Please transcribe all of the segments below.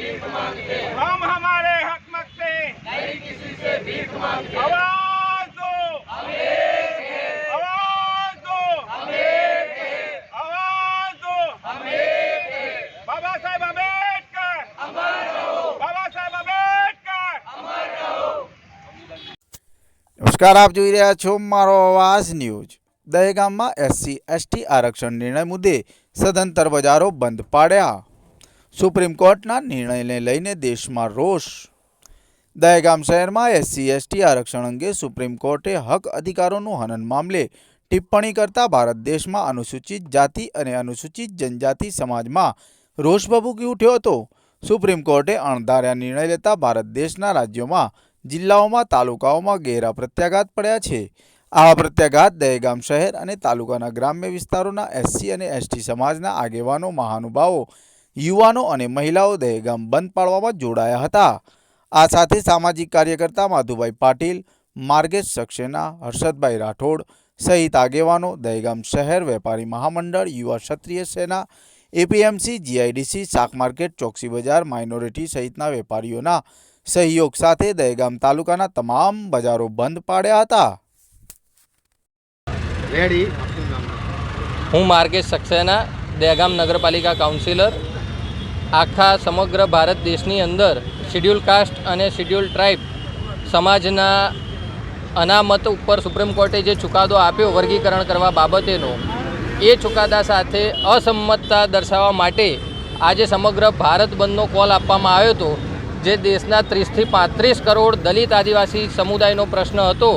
भीख मांगते हम हमारे हक मांगते नहीं किसी से भीख मांगते आवाज दो। आवाज दो। आवाज दो। बाबा साहेब अम्बेडकर बाबा સાહેબ આંબેડકર નમસ્કાર આપ જોઈ રહ્યા છો મારો અવાજ ન્યૂઝ. દહેગામમાં એસસી એસટી આરક્ષણ નિર્ણય મુદ્દે સદંતર બજારો બંધ પાડ્યા. સુપ્રીમ કોર્ટના નિર્ણયને લઈને દેશમાં રોષ. દહેગામ શહેરમાં એસસી, એસટી આરક્ષણ અંગે સુપ્રીમ કોર્ટે હક અધિકારોનું હનન મામલે ટિપ્પણી કરતા ભારત દેશમાં અનુસૂચિત જાતિ અને અનુસૂચિત જનજાતિ સમાજમાં રોષ ભભૂકી ઉઠ્યો હતો. સુપ્રીમ કોર્ટે અણધાર્યા નિર્ણય લેતા ભારત દેશના રાજ્યોમાં, જિલ્લાઓમાં, તાલુકાઓમાં ગેરા પ્રત્યાઘાત પડ્યા છે. આવા પ્રત્યાઘાત દહેગામ શહેર અને તાલુકાના ગ્રામ્ય વિસ્તારોના એસસી અને એસટી સમાજના આગેવાનો, મહાનુભાવો યુવાનો અને મહિલાઓ દહેગામ બંધ પાડવામાં જોડાયા હતા. આ સાથે સામાજિક કાર્યકર્તા માધુભાઈ પાટીલ, માર્ગેશ સક્સેના, હર્ષદભાઈ રાઠોડ સહિત આગેવાનો દહેગામ શહેર વેપારી મહામંડળ, યુવા ક્ષત્રિય સેના, એપીએમસી, જીઆઈડીસી, શાક માર્કેટ, ચોકસી બજાર, માઇનોરિટી સહિતના વેપારીઓના સહયોગ સાથે દહેગામ તાલુકાના તમામ બજારો બંધ પાડ્યા હતા. હું માર્ગેશ સક્સેના, દહેગામ નગરપાલિકા કાઉન્સિલર. આખા સમગ્ર ભારત દેશની અંદર શિડ્યુલ કાસ્ટ અને શિડ્યુલ ટ્રાઇબ સમાજના અનામત ઉપર સુપ્રીમ કોર્ટે જે ચુકાદો આપ્યો વર્ગીકરણ કરવા બાબતેનો, એ ચુકાદા સાથે અસંમતતા દર્શાવવા માટે આજે સમગ્ર ભારત બંધનો કોલ આપવામાં આવ્યો હતો, જે દેશના ત્રીસથી પાંત્રીસ કરોડ દલિત આદિવાસી સમુદાયનો પ્રશ્ન હતો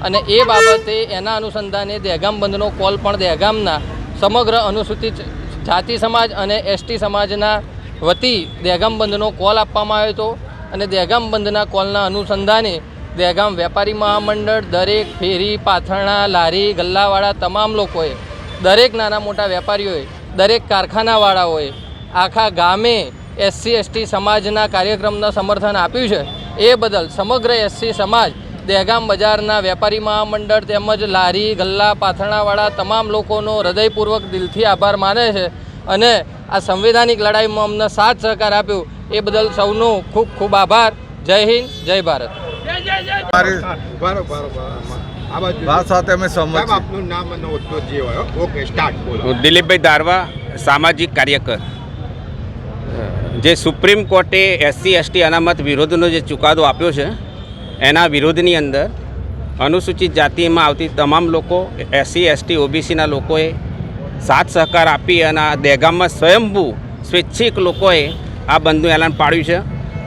અને એ બાબતે એના અનુસંધાને દહેગામ બંધનો કોલ પણ દહેગામના સમગ્ર અનુસૂચિત જાતિ સમાજ અને એસટી સમાજના વતી દહેગામ બંધનો કોલ આપવામાં આવ્યો હતો અને દહેગામ બંધના કોલના અનુસંધાને દહેગામ વેપારી મહામંડળ, દરેક ફેરી, પાથરણા, લારી, ગલ્લાવાળા તમામ લોકોએ, દરેક નાના મોટા વેપારીઓએ, દરેક કારખાનાવાળાઓએ, આખા ગામે એસસી, એસટી સમાજના કાર્યક્રમના સમર્થન આપ્યું છે. એ બદલ સમગ્ર એસસી સમાજ દહેગામ બજારના વેપારી મહામંડળ તેમજ લારી, ગલ્લા, પાથરણાવાળા તમામ લોકોનો હૃદયપૂર્વક દિલથી આભાર માને છે અને આ સંવૈધાનિક લડાઈમાં અમને સાથ સહકાર આપ્યો. એ બદલ સૌનો ખૂબ ખૂબ આભાર. જય હિન્દ જય ભારત. સાથે અમે સહમત સાહેબ છીએ. આપનું નામ અને હોદ્દો જે હોય ઓકે સ્ટાર્ટ બોલો. હું દિલીપભાઈ ધારવા સામાજિક કાર્યકર. જે સુપ્રીમ કોર્ટે એસસી એસટી અનામત વિરોધનો જે ચુકાદો આપ્યો છે એના વિરોધની અંદર અનુસૂચિત જાતિમાં આવતી તમામ લોકો એસસી એસટી ઓબીસીના લોકોએ સાથ સહકાર આપી અને આ દહેગામમાં સ્વયંભૂ સ્વૈચ્છિક લોકોએ આ બંધનું એલાન પાડ્યું છે.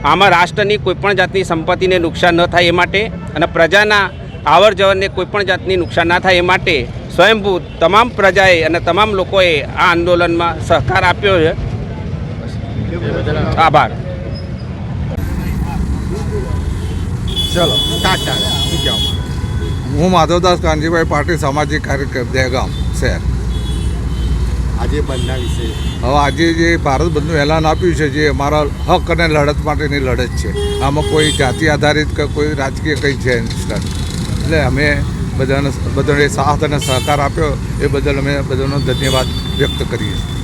આમાં રાષ્ટ્રની કોઈપણ જાતની સંપત્તિને નુકસાન ન થાય એ માટે અને પ્રજાના આવર જવરને કોઈપણ જાતની નુકસાન ના થાય એ માટે સ્વયંભૂ તમામ પ્રજાએ અને તમામ લોકોએ આ આંદોલનમાં સહકાર આપ્યો છે. આભાર. ચલો ટાટા. હું માધવદાસ કાનજીભાઈ પાટીલ સામાજિક કાર્યકર દહેગામ શહેર. આજે બંધના વિશે. હવે આજે જે ભારત બંધનું એલાન આપ્યું છે, જે અમારા હક અને લડત માટેની લડત છે, આમાં કોઈ જાતિ આધારિત કે કોઈ રાજકીય કંઈ છે એટલે અમે બધાને બધાને સાથ અને સહકાર આપ્યો, એ બદલ અમે બધાનો ધન્યવાદ વ્યક્ત કરીએ છીએ.